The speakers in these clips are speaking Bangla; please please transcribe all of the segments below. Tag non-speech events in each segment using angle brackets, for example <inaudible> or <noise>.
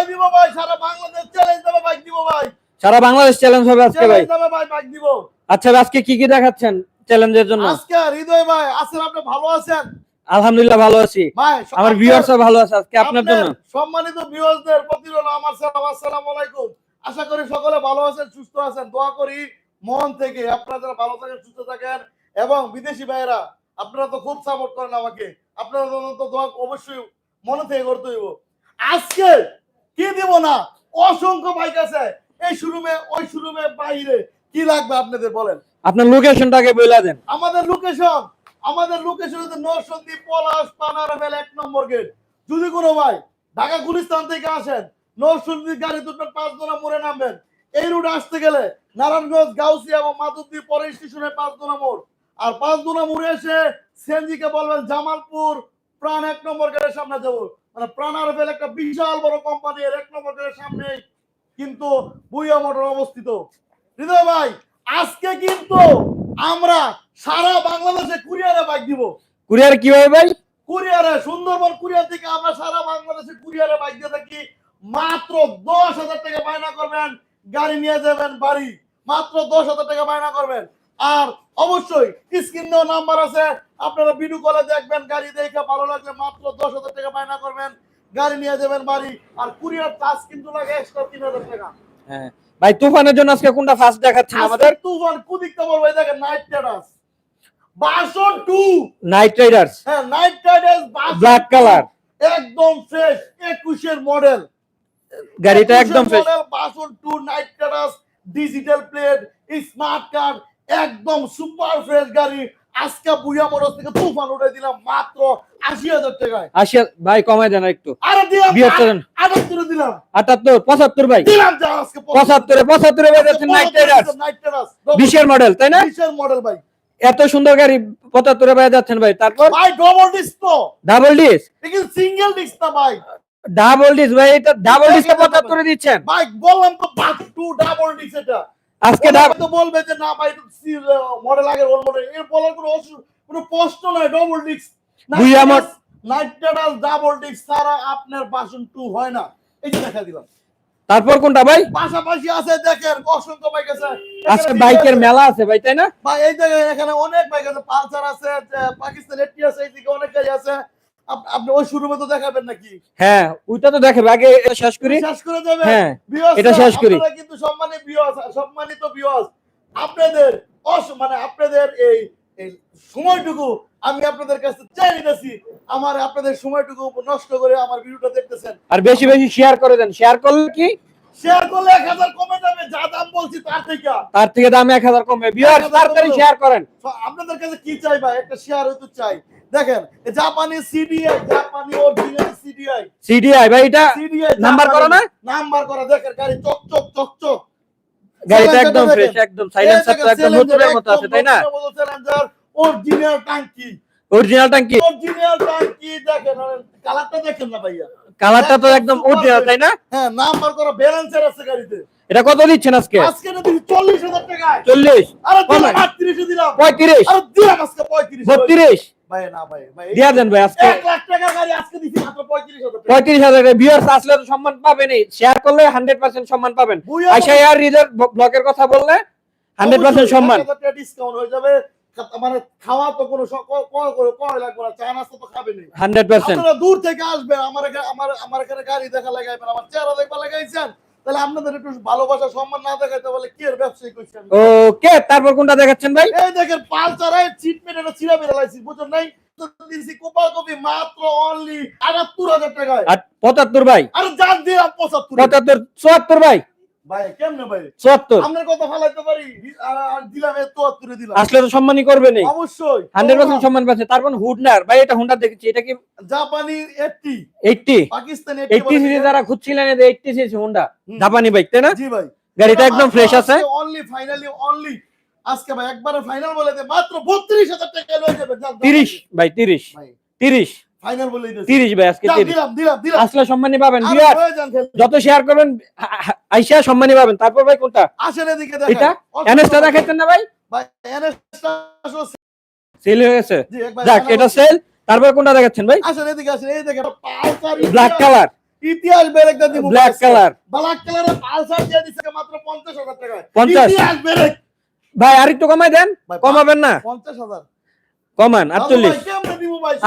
ভাই দিব ভাই সারা বাংলাদেশ চ্যালেঞ্জ দেবে বাইক দিব ভাই। সারা বাংলাদেশ চ্যালেঞ্জ হবে আজকে ভাই? চ্যালেঞ্জ দেবে ভাই বাইক দিব। আচ্ছা আজকে কি কি দেখাচ্ছেন চ্যালেঞ্জের জন্য? আজকে হৃদয় ভাই আছেন আপনি ভালো আছেন? আলহামদুলিল্লাহ ভালো আছি। আমার ভিউয়ার্স ভালো আছে আজকে আপনার জন্য? সম্মানিত ভিউয়ার্সদের প্রতি আমার সালাম আসসালামু আলাইকুম। আশা করি সকলে ভালো আছেন সুস্থ আছেন। দোয়া করি মন থেকে আপনারা যারা ভালো থাকেন সুস্থ থাকেন। এবং বিদেশি ভাইরা আপনারা তো খুব সাপোর্ট করেন আমাকে। আপনারা তো দোয়া অবশ্যই মনে থেকে করতে হইব। আজকে কি দিব না? অসংখ্য বাইক আছে। এই শোরুমে ওই শোরুমে বাইরে কি লাগবে আপনাদের বলেন? আপনার লোকেশনটাকে বলে দেন। আমাদের লোকেশন আমাদের লোকেশন হচ্ছে নরসন্দী পলাশ পানারামেল এক নম্বর গেট। যদি কোনো ভাই ঢাকা গুলিস্তান থেকে আসেন নরসন্দী গাড়ি দুটো পাঁচ দোনা মোড়ে নামবেন। এই রুট আসতে গেলে নারায়ণগঞ্জ গাউসি এবং মাধবদী পরে স্টেশনে পাঁচ দোনা মোড়। আর পাঁচ দোনা মোড়ে এসে সেনজিকে বলবেন জামালপুর প্রাণ এক নম্বর গেটের সামনে যাব। মানে প্রাণ আরবেল একটা বিশাল বড় কোম্পানি এর এক নম্বর গেটের সামনে কিন্তু বুইয়া মোটর অবস্থিত। হৃদয় ভাই আজকে কিন্তু আমরা সারা বাংলাদেশে কুরিয়ারে বাইক দিব। কুরিয়ার কীভাবে ভাই? কুরিয়ারে সুন্দরবন কুরিয়ার থেকে আমরা সারা বাংলাদেশে কুরিয়ারে বাইক দিয়ে থাকি। মাত্র দশ হাজার টাকা বায়না করবেন গাড়ি নিয়ে যাবেন বাড়ি। মাত্র দশ হাজার টাকা বায়না করবেন। আর অবশ্যই স্ক্রিনেও নাম্বার আছে আপনারা ভিডিও কলে দেখবেন গাড়ি দেখে ভালো লাগলে মাত্র দশ হাজার টাকা বায়না করবেন গাড়ি নিয়ে যাবেন বাড়ি আর কুরিয়ার চার্জ কিন্তু লাগে এক্সট্রা তিন হাজার টাকা। হ্যাঁ। ভাই তুফানের জন্য আজকে কোনটা ফার্স্ট দেখাচ্ছেন আমাদের? তুফান কুদিকটা বলব এই দেখেন নাইট টেরাস বাসন টু নাইট রাইডার্স হ্যাঁ নাইট রাইডার্স ব্ল্যাক কালার একদম ফ্রেশ একুশের মডেল গাড়িটা একদম ফ্রেশ বাসন টু নাইট টেরাস ডিজিটাল প্লেট স্মার্ট কার্ড একদম সুপার ফ্রেশ গাড়ি। আজকে বুয়া মোটর থেকে তুফান উঠে দিলাম মাত্র আশি হাজার টাকায়। আশি ভাই কমাই দেন একটু আরে দিলাম বিয়াত্তর আটাত্তরে দিলাম। আটাত্তর পঁচাত্তর ভাই। দিলাম যা আজকে পঁচাত্তরে। পঁচাত্তরে ভাই যাচ্ছেন নাইট রাইডার্স নাইট টেরাস বিশের মডেল তাই না? বিশের মডেল ভাই। এত সুন্দর গাড়ি পঁচাত্তরে ভাই যাচ্ছেন ভাই তারপর? ভাই ডবল ডিস্ক তো। ডাবল ডিস কিন্তু সিঙ্গেল ডিস্ক না ভাই। ডাবল ডিস ভাই এটা ডাবল ডিসকে পঁচাত্তরে দিচ্ছেন। ভাই বললাম তো টু ডাবল ডিস্ক এটা। আজকে ওরা ডাব- বলবে যে না ভাই মডেল আগের ওল্ড মডেল এর বলার কোনো কোনো প্রশ্ন নাই ডবল মড- নাইট ডাবল ছাড়া আপনার বাসন টু হয় না। এই যে দেখা দিলাম। তারপর কোনটা ভাই? পাশাপাশি আছে দেখেন অসংখ্য বাইক আছে। আজকে বাইকের মেলা আছে ভাই তাই না? ভাই এই দেখেন এখানে অনেক বাইক আছে। পালসার আছে পাকিস্তান এটি আছে এইদিকে অনেক গাড়ি আছে। আপনি ওই তো দেখাবেন নাকি? হ্যাঁ ওইটা তো আগে এটা শেষ করি। শেষ করে হ্যাঁ এটা শেষ করি। কিন্তু সম্মানিত ভিউয়ার্স সম্মানিত ভিউয়ার্স আপনাদের অস- মানে আপনাদের এই এই সময়টুকু আমি আপনাদের কাছে চাই নিতেছি আমার আপনাদের সময়টুকু নষ্ট করে আমার ভিডিওটা দেখতেছেন। আর বেশি বেশি শেয়ার করে দেন। শেয়ার করলে কি? শেয়ার করলে এক হাজার কমে যাবে যা দাম বলছি তার থেকে। তার থেকে দাম এক হাজার কমবে বিয়ার 1000 তাড়াতাড়ি শেয়ার করেন। আপনাদের কাছে কি চাই ভাই? একটা শেয়ার হয়তো চাই। দেখেন জাপানি সিডিআই জাপানি অরিজিনাল সিডিআই সিডিআই ভাই এটা নাম্বার করা না? নাম্বার করা দেখেন গাড়ি চকচক চকচক গাড়িটা একদম ফ্রেশ একদম সাইলেন্সার তো একদম নতুনের মতো আছে তাই না? অরিজিনাল টাঙ্কি অরিজিনাল ট্যাঙ্কি অরিজিনাল টাঙ্কি দেখেন কালারটা দেখেন না ভাইয়া। কালারটা তো একদম অরিজিনাল তাই না? হ্যাঁ নাম্বার করা ব্যালেন্সার আছে গাড়িতে। এটা কত দিচ্ছেন আজকে? আজকে না চল্লিশ হাজার টাকায়। চল্লিশ? আরে দিলাম কমায়। আটত্রিশে দিলাম। পঁয়ত্রিশ? আরে দিলাম আজকে পঁয়ত্রিশ। বত্রিশ? ভাই না ভাই ভাই দিয়া দেন ভাই আজকে এক লাখ টাকা গাড়ি আজকে দিচ্ছি মাত্র পঁয়ত্রিশ হাজার টাকা। পঁয়ত্রিশ হাজার ভিউয়ার্স আসলে তো সম্মান পাবেনই। শেয়ার করলে হান্ড্রেড পার্সেন্ট সম্মান পাবেন। বুইয়া আইসা আর রিজার ব্লকের কথা বললে হান্ড্রেড পার্সেন্ট সম্মান। ডিসকাউন্ট হয়ে যাবে। মানে খাওয়া তো কোনো স- ক- ক- করে কয় লাগবে না চা নাস্তা তো খাবেন হান্ড্রেড পার্সেন্ট। দূর থেকে আসবেন আমার আমার আমার এখানে গাড়ি দেখা লাগাইবেন আমার চেহারা দেখবা লাগাইছেন তাহলে আপনাদের একটু ভালোবাসা সম্মান না দেখাইতে বলে কি এর ব্যবসায়ী করছি ওকে তারপর কোনটা দেখাচ্ছেন ভাই? এই দেখেন এটা ছিঁড়া মেরে লাইছি বুঝছেন নাই? দিছি কোপা কপি মাত্র অনলি আটাত্তর হাজার টাকায়। আর পঁচাত্তর ভাই? আরে দিলাম ভাই? ভাই কেমনে ভাই? চুয়াত্তর। আপনার কথা ফালাইতে পারি। আর দিলাম আসলে তো সম্মানই করবে নেই। অবশ্যই। সম্মান পাচ্ছে। তারপর হুডনার ভাই এটা হুন্ডার দেখেছি। এটা কি জাপানি এইটটি এইটটি পাকিস্তানি এইটটি সিসি যারা খুঁজছিলেন এইটটি সিসি হুন্ডা। হুম। জাপানি বাইক তাই না? জি ভাই। গাড়িটা একদম ফ্রেশ আছে। অনলি ফাইনালি অনলি আজকে ভাই একবারে ফাইনাল বলে দে। মাত্র 32000 টাকা লয়ে যাবে। যান, যান, তিরিশ ভাই তিরিশ। ভাই। তিরিশ। ফাইনাল বলে দিয়েছি তিরিশ ভাই আজকে যান, দিলাম দিলাম দিলাম। আসলে সম্মানই পাবেন। যত শেয়ার করবেন আইসা সম্মানই পাবেন। তারপর ভাই কোনটা? আসেন এদিকে দেখেন এটা? এনএসটা। দেখাচ্ছেন না ভাই? সেল হয়ে গেছে? যাক এটা সেল তারপর কোনটা দেখাচ্ছেন ভাই? আসেন এদিকে আসেন এই দেখেন ব্ল্যাক কালার ইতিহাস ব্রেক দিয়ে দিব ব্ল্যাক কালার ব্ল্যাক কালারের পালসার দিয়ে দিছে মাত্র 50000 টাকায় 50 ইতিহাস ব্রেক ভাই আরেকটু কমাই দেন। কমাবেন না? 50000 কমান আটচল্লিশ। কেমনে দিব ভাই 48 2000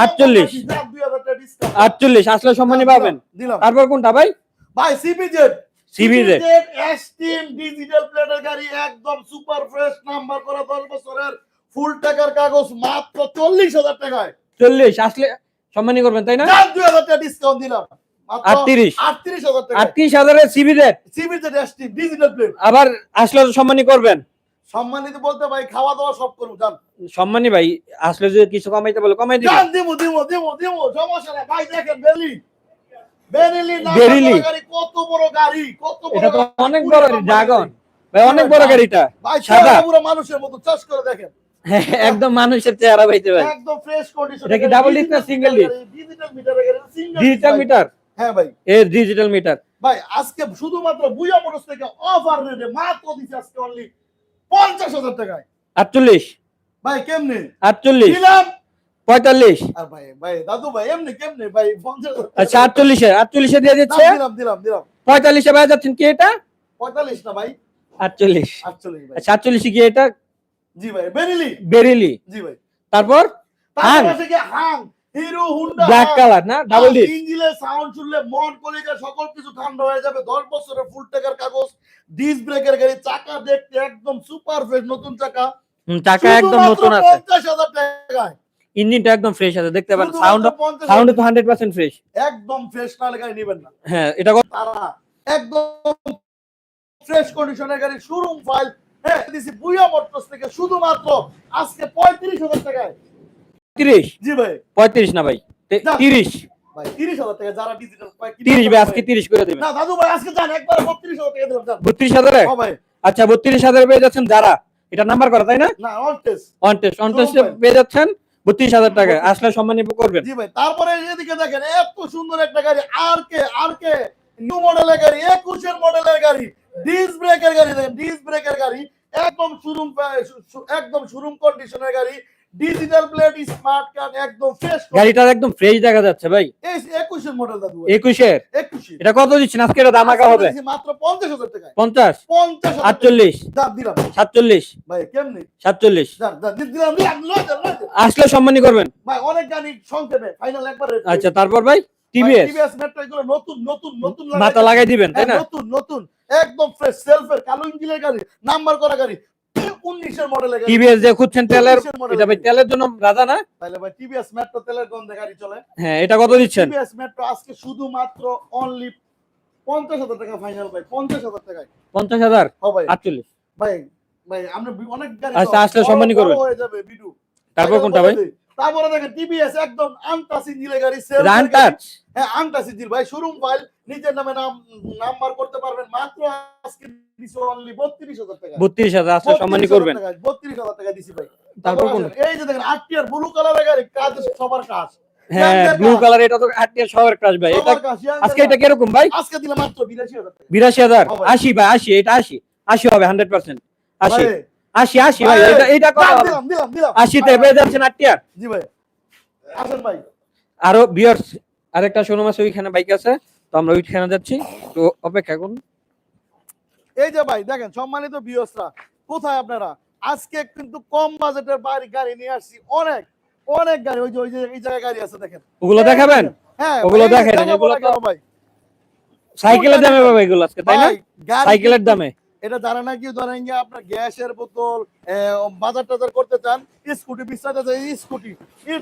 আটচল্লিশ। আসলে সম্মানী পাবেন। তারপর কোনটা ভাই? ভাই সিবিজেড সিবিজেড এসটিম ডিজিটাল প্লেটের গাড়ি একদম সুপার ফ্রেশ নাম্বার করা 10 বছরের ফুল টাকার কাগজ মাত্র 40000 টাকায়। চল্লিশ আসলে সম্মানী করবেন তাই না? যার 2000 টাকা ডিসকাউন্ট দিলাম। মাত্র 38 38000 টাকা আটত্রিশ হাজারের সিবিজেড সিবিজেড এসটিম ডিজিটাল প্লেট আবার আসলে তো সম্মানী করবেন। সম্মানিত বলতে ভাই খাওয়া দাওয়া সব করব জান। সম্মানী ভাই আসলে যদি কিছু কমাইতে বলে কমাই জান দিমু দিমু দিমু দিমু সমস্যা নাই। ভাই দেখেন বেলি। বেরিলি বেরিলি। কত বড় গাড়ি কত বড় এটা তো অনেক বড় ড্রাগন। ভাই অনেক বড় গাড়িটা ভাই সাদা। পুরো মানুষের মতো চাষ করে দেখেন। <laughs> একদম মানুষের চেহারা ভাইতে ভাই। একদম ফ্রেশ কন্ডিশন এটা কি double disc না single disc? Digital meter single digital meter হ্যাঁ ভাই। এ ডিজিটাল মিটার ভাই আজকে শুধুমাত্র বুয়া মোটরস থেকে অফার রেটে মাত্র দিচ্ছে আজকে অনলি পঞ্চাশ হাজার টাকায়। আটচল্লিশ। ভাই কেমনে? আটচল্লিশ। দিলাম। পঁয়তাল্লিশ। আর ভাই ভাই দাদু ভাই এমনি কেমনে? ভাই পঞ্চাশ আচ্ছা আটচল্লিশে আটচল্লিশে দিয়ে দিচ্ছে? দিলাম দিলাম দিলাম। পঁয়তাল্লিশে ভাই যাচ্ছেন কি এটা? পঁয়তাল্লিশ না ভাই। আটচল্লিশ। আটচল্লিশ ভাই। আচ্ছা আটচল্লিশে কি এটা? জি ভাই বেরিলি। বেরিলি। জি ভাই। তারপর? হাং। হিরো হুন্ডা ব্ল্যাক কালার না? ডাবল ডিস ইঞ্জিনের সাউন্ড শুনলে মন সকল কিছু ঠান্ডা হয়ে যাবে। 10 বছরের ফুল টাকার কাগজ ডিস ব্রেকের গাড়ি চাকা দেখতে একদম সুপার ফ্রেশ নতুন চাকা। টাকা একদম নতুন আছে। পঞ্চাশ হাজার টাকায়। ইঞ্জিনটা একদম ফ্রেশ আছে দেখতে পারেন সাউন্ড সাউন্ড তো হান্ড্রেড পার্সেন্ট ফ্রেশ একদম ফ্রেশ না হলে গাড়ি নেবেন না। হ্যাঁ এটা তারা একদম ফ্রেশ কন্ডিশনের গাড়ি শোরুম ফাইল হ্যাঁ দিছি বুয়া মোটরস থেকে শুধুমাত্র আজকে পঁয়ত্রিশ হাজার টাকায়। তিরিশ। জি ভাই। পঁয়ত্রিশ না ভাই? তিরিশ। তিরিশ হাজার টাকা যারা ডিজিটাল তিরিশ ভাই আজকে তিরিশ করে দেবেন। বত্রিশ হাজার হাজারে? আচ্ছা বত্রিশ হাজারে পেয়ে যাচ্ছেন যারা? এটা নাম্বার করা তাই না? অন টেস্ট পেয়ে যাচ্ছেন বত্রিশ হাজার টাকা। আসলে সম্মানী করবেন। জি ভাই তারপরে এদিকে দেখেন এত সুন্দর একটা গাড়ি আর কে আর কে নিউ মডেলের গাড়ি একুশের মডেলের গাড়ি ডিস ব্রেকের গাড়ি দেখেন ডিস ব্রেকের গাড়ি একদম শোরুম একদম শোরুম কন্ডিশনের গাড়ি ডিজিটাল প্লেট স্মার্ট কার্ড একদম ফ্রেশ গাড়িটার একদম ফ্রেশ দেখা যাচ্ছে ভাই। এই একুশের মডেল দাদু ভাই। একুশের? একুশে এটা কত দিচ্ছেন? আজকে এটা দামাকা হবে। মাত্র পঞ্চাশ হাজার টাকায়। পঞ্চাশ? পঞ্চাশ আটচল্লিশ? দাম দিলাম। সাতচল্লিশ? ভাই কেমনি? সাতচল্লিশ? যান, যান, দিলাম। আসলে সম্মানী করবেন। ভাই অনেক গাড়ি সংক্ষেপে ফাইনাল একবার আচ্ছা তারপর ভাই টিভিএস টিভিএস মেট্রো এগুলো নতুন নতুন নতুন মাথা লাগাই দিবেন তাই না? নতুন নতুন। একদম ফ্রেশ সেলফের কালো ইঞ্জিনের গাড়ি নাম্বার করা গাড়ি। উনিশের মডেলের টিভিএস যে খুঁজছেন তেলের 19 এর model এটা ভাই গাড়ি। তেলের জন্য রাজা না? তাহলে ভাই টিভিএস মেট্রো তেলের গন্ধে গাড়ি চলে। হ্যাঁ এটা কত দিচ্ছেন? টিভিএস মেট্রো আজকে শুধুমাত্র অনলি পঞ্চাশ হাজার টাকা ফাইনাল ভাই পঞ্চাশ হাজার টাকায়। পঞ্চাশ হাজার? ভাই। আটচল্লিশ। ভাই ভাই আমরা বি- অনেক গাড়ি আচ্ছা, আসলে সম্মানী করবেন। হয়ে যাবে বিডু তারপর কোনটা ভাই? তারপরে দেখেন টিভিএস একদম আনটাচ ইঞ্জিনের গাড়ি হ্যাঁ ভাই শোরুম ফাইল নিজের নামে নাম নাম্বার করতে পারবেন। মাত্র আজকে দিছি অনলি 32000 টাকা। 32000 আজকে সম্মানী করবেন। 32000 টাকা দিছি ভাই। তারপর কোন এই যে দেখেন আটটিয়ার ব্লু কালারের গাড়ি কাজ সবার কাজ হ্যাঁ ব্লু কালার এটা তো আটটিয়ার সবার কাজ ভাই। এটা আজকে এটা কি রকম ভাই? আজকে মাত্র 82000 টাকা। 82000 80 ভাই 80 এটা 80 80 হবে 100% 80 আসি আসি ভাই এটা এটা কথা দিলাম দিলাম দিলাম। আসি তে যাচ্ছে যাচ্ছেন আটটিয়ার জি ভাই। আসেন ভাই। আরও ভিউয়ার্স আরেকটা শোরুম মাছ ওইখানে বাইক আছে তো আমরা ওইখানে যাচ্ছি। তো অপেক্ষা করুন। এই যে ভাই দেখেন সম্মানিত ভিউয়ার্সরা কোথায় আপনারা? আজকে কিন্তু কম বাজেটের বাড়ি গাড়ি নিয়ে আসছি। অনেক অনেক গাড়ি ওই যে ওই যে এই জায়গায় গাড়ি আছে দেখেন। ওগুলো দেখাবেন? হ্যাঁ ওগুলো দেখেন ওগুলো তো ভাই। সাইকেলের দামে ভাই এগুলো আজকে তাই না? সাইকেলের দামে। এটা যারা নাকি ধরেন গিয়ে আপনার গ্যাসের বোতল বাজার টাজার করতে চান স্কুটি বিশ্বাস আছে scooty.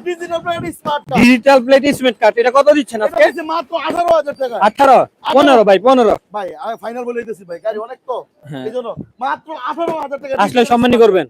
Digital plate smart card digital plate smart card এটা কত দিচ্ছেন আজকে? মাত্র টাকা। আঠারো? পনেরো ভাই পনেরো। ভাই ফাইনাল বলে দিতেছি ভাই গাড়ি অনেক তো। হ্যাঁ। এই জন্য মাত্র আঠারো হাজার টাকা আসলে সম্মানী করবেন।